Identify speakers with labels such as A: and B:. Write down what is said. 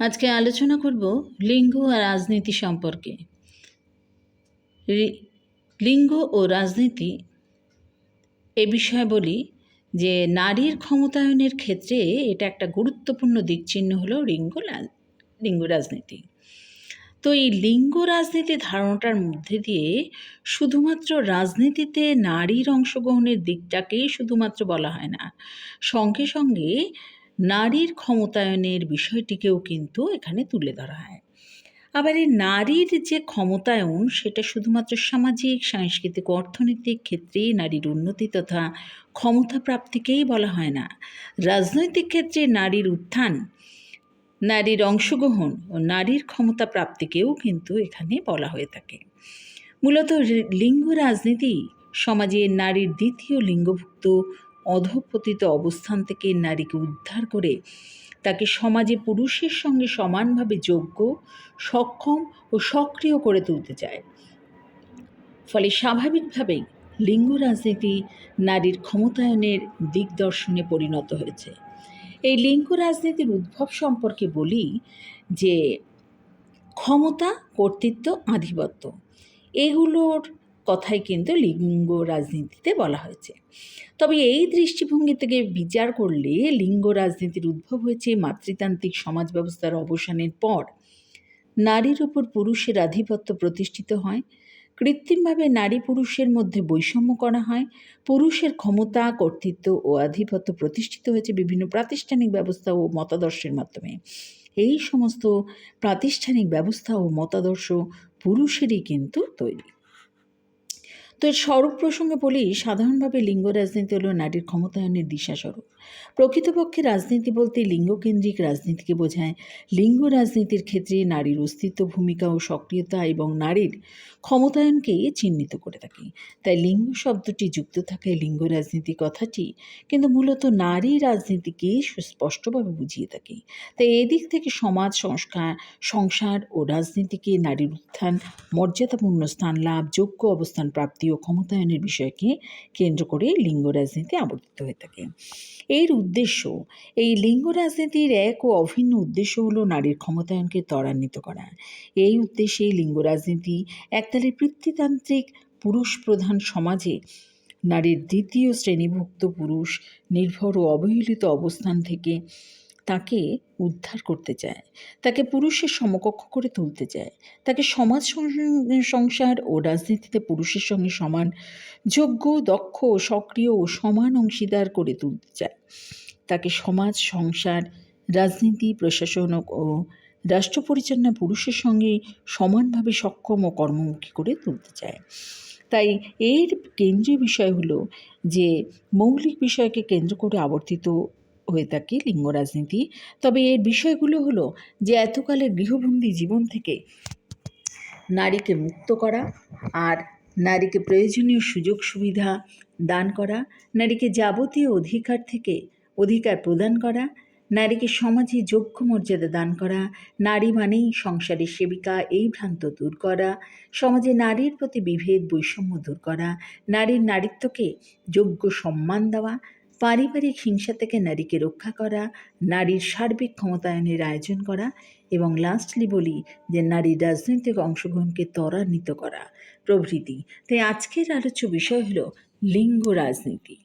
A: আজকে আলোচনা করব লিঙ্গ আর রাজনীতি সম্পর্কে। লিঙ্গ ও রাজনীতি এ বিষয়ে বলি যে নারীর ক্ষমতায়নের ক্ষেত্রে এটা একটা গুরুত্বপূর্ণ দিক চিহ্ন হলো লিঙ্গ লিঙ্গ রাজনীতি। তো এই লিঙ্গ রাজনীতি ধারণাটার মধ্যে দিয়ে শুধুমাত্র রাজনীতিতে নারীর অংশগ্রহণের দিকটাকেই শুধুমাত্র বলা হয় না। সঙ্গে সঙ্গে নারীর ক্ষমতায়নের বিষয়টিকেও কিন্তু এখানে তুলে ধরা হয়। আবার এই নারীর যে ক্ষমতায়ন, সেটা শুধুমাত্র সামাজিক, সাংস্কৃতিক, অর্থনৈতিক ক্ষেত্রেই নারীর উন্নতি তথা ক্ষমতা প্রাপ্তিকেই বলা হয় না। রাজনৈতিক ক্ষেত্রে নারীর উত্থান, নারীর অংশগ্রহণ ও নারীর ক্ষমতা প্রাপ্তিকেও কিন্তু এখানে বলা হয়ে থাকে। মূলত লিঙ্গ রাজনীতি সমাজে নারীর দ্বিতীয় লিঙ্গভুক্ত অধপতিত অবস্থান থেকে নারীকে উদ্ধার করে তাকে সমাজে পুরুষের সঙ্গে সমানভাবে যোগ্য, সক্ষম ও সক্রিয় করে তুলতে চায়। ফলে স্বাভাবিকভাবেই লিঙ্গ রাজনীতি নারীর ক্ষমতায়নের দিকদর্শনে পরিণত হয়েছে। এই লিঙ্গ রাজনীতির উদ্ভব সম্পর্কে বলি যে ক্ষমতা, কর্তৃত্ব, আধিপত্য এগুলোর কথাই কিন্তু লিঙ্গ রাজনীতিতে বলা হয়েছে। তবে এই দৃষ্টিভঙ্গি থেকে বিচার করলে লিঙ্গ রাজনীতির উদ্ভব হয়েছে মাতৃতান্ত্রিক সমাজ ব্যবস্থার অবসানের পর। নারীর উপর পুরুষের আধিপত্য প্রতিষ্ঠিত হয়, কৃত্রিমভাবে নারী পুরুষের মধ্যে বৈষম্য করা হয়, পুরুষের ক্ষমতা, কর্তৃত্ব ও আধিপত্য প্রতিষ্ঠিত হয়েছে বিভিন্ন প্রাতিষ্ঠানিক ব্যবস্থা ও মতাদর্শের মাধ্যমে। এই সমস্ত প্রাতিষ্ঠানিক ব্যবস্থা ও মতাদর্শ পুরুষেরই কিন্তু তৈরি। তো এর স্বরূপ প্রসঙ্গে বলি, সাধারণভাবে লিঙ্গ রাজনীতি হলো নারীর ক্ষমতায়নের দিশাস্বরূপ। প্রকৃতপক্ষে রাজনীতি বলতে লিঙ্গকেন্দ্রিক রাজনীতিকে বোঝায়। লিঙ্গ রাজনীতির ক্ষেত্রে নারীর অস্তিত্ব, ভূমিকা ও সক্রিয়তা এবং নারীর ক্ষমতায়নকে চিহ্নিত করে থাকে। তাই লিঙ্গ শব্দটি যুক্ত থাকায় লিঙ্গ রাজনীতি কথাটি কিন্তু মূলত নারী রাজনীতিকে সুস্পষ্টভাবে বুঝিয়ে থাকে। তাই এদিক থেকে সমাজ সংস্কার, সংসার ও রাজনীতিকে নারীর উত্থান, মর্যাদাপূর্ণ স্থান লাভ, যোগ্য অবস্থান প্রাপ্তি ও ক্ষমতায়নের বিষয়কে কেন্দ্র করে লিঙ্গ রাজনীতি আবর্তিত হয়ে থাকে। এর উদ্দেশ্য, এই লিঙ্গ রাজনীতির এক ও অভিন্ন উদ্দেশ্য হলো নারীর ক্ষমতায়নকে ত্বরান্বিত করা। এই উদ্দেশ্যে লিঙ্গ রাজনীতি একতালে পিতৃতান্ত্রিক পুরুষ প্রধান সমাজে নারীর দ্বিতীয় শ্রেণীভুক্ত পুরুষ নির্ভর ও অবহেলিত অবস্থান থেকে তাকে উদ্ধার করতে চায়। তাকে পুরুষের সমকক্ষ করে তুলতে চায়। তাকে সমাজ সংসার ও রাজনীতিতে পুরুষের সঙ্গে সমান যোগ্য, দক্ষ, সক্রিয় ও সমান অংশীদার করে তুলতে চায়। তাকে সমাজ, সংসার, রাজনীতি, প্রশাসন ও রাষ্ট্র পরিচালনা পুরুষের সঙ্গে সমানভাবে সক্ষম ও কর্মমুখী করে তুলতে চায়। তাই এর কেন্দ্রীয় বিষয় হলো যে, মৌলিক বিষয়কে কেন্দ্র করে আবর্তিত হয়ে থাকে লিঙ্গ রাজনীতি। তবে এর বিষয়গুলো হলো যে, এতকালের গৃহবন্দী জীবন থেকে নারীকে মুক্ত করা আর নারীকে প্রয়োজনীয় সুযোগ সুবিধা দান করা, নারীকে যাবতীয় অধিকার থেকে অধিকার প্রদান করা, নারীকে সমাজে যোগ্য মর্যাদা দান করা, নারী মানেই সংসারের সেবিকা, এই ভ্রান্ত দূর করা, সমাজে নারীর প্রতি বিভেদ বৈষম্য দূর করা, নারীর নারীত্বকে যোগ্য সম্মান দেওয়া পারিবারিক হিংসা থেকে নারীকে রক্ষা করা, নারীর সার্বিক ক্ষমতায়নের আয়োজন করা এবং লাস্টলি বলি যে নারীর রাজনৈতিক অংশগ্রহণকে ত্বরান্বিত করা প্রভৃতি। তাই আজকের আলোচ্য বিষয় হলো লিঙ্গ রাজনীতি।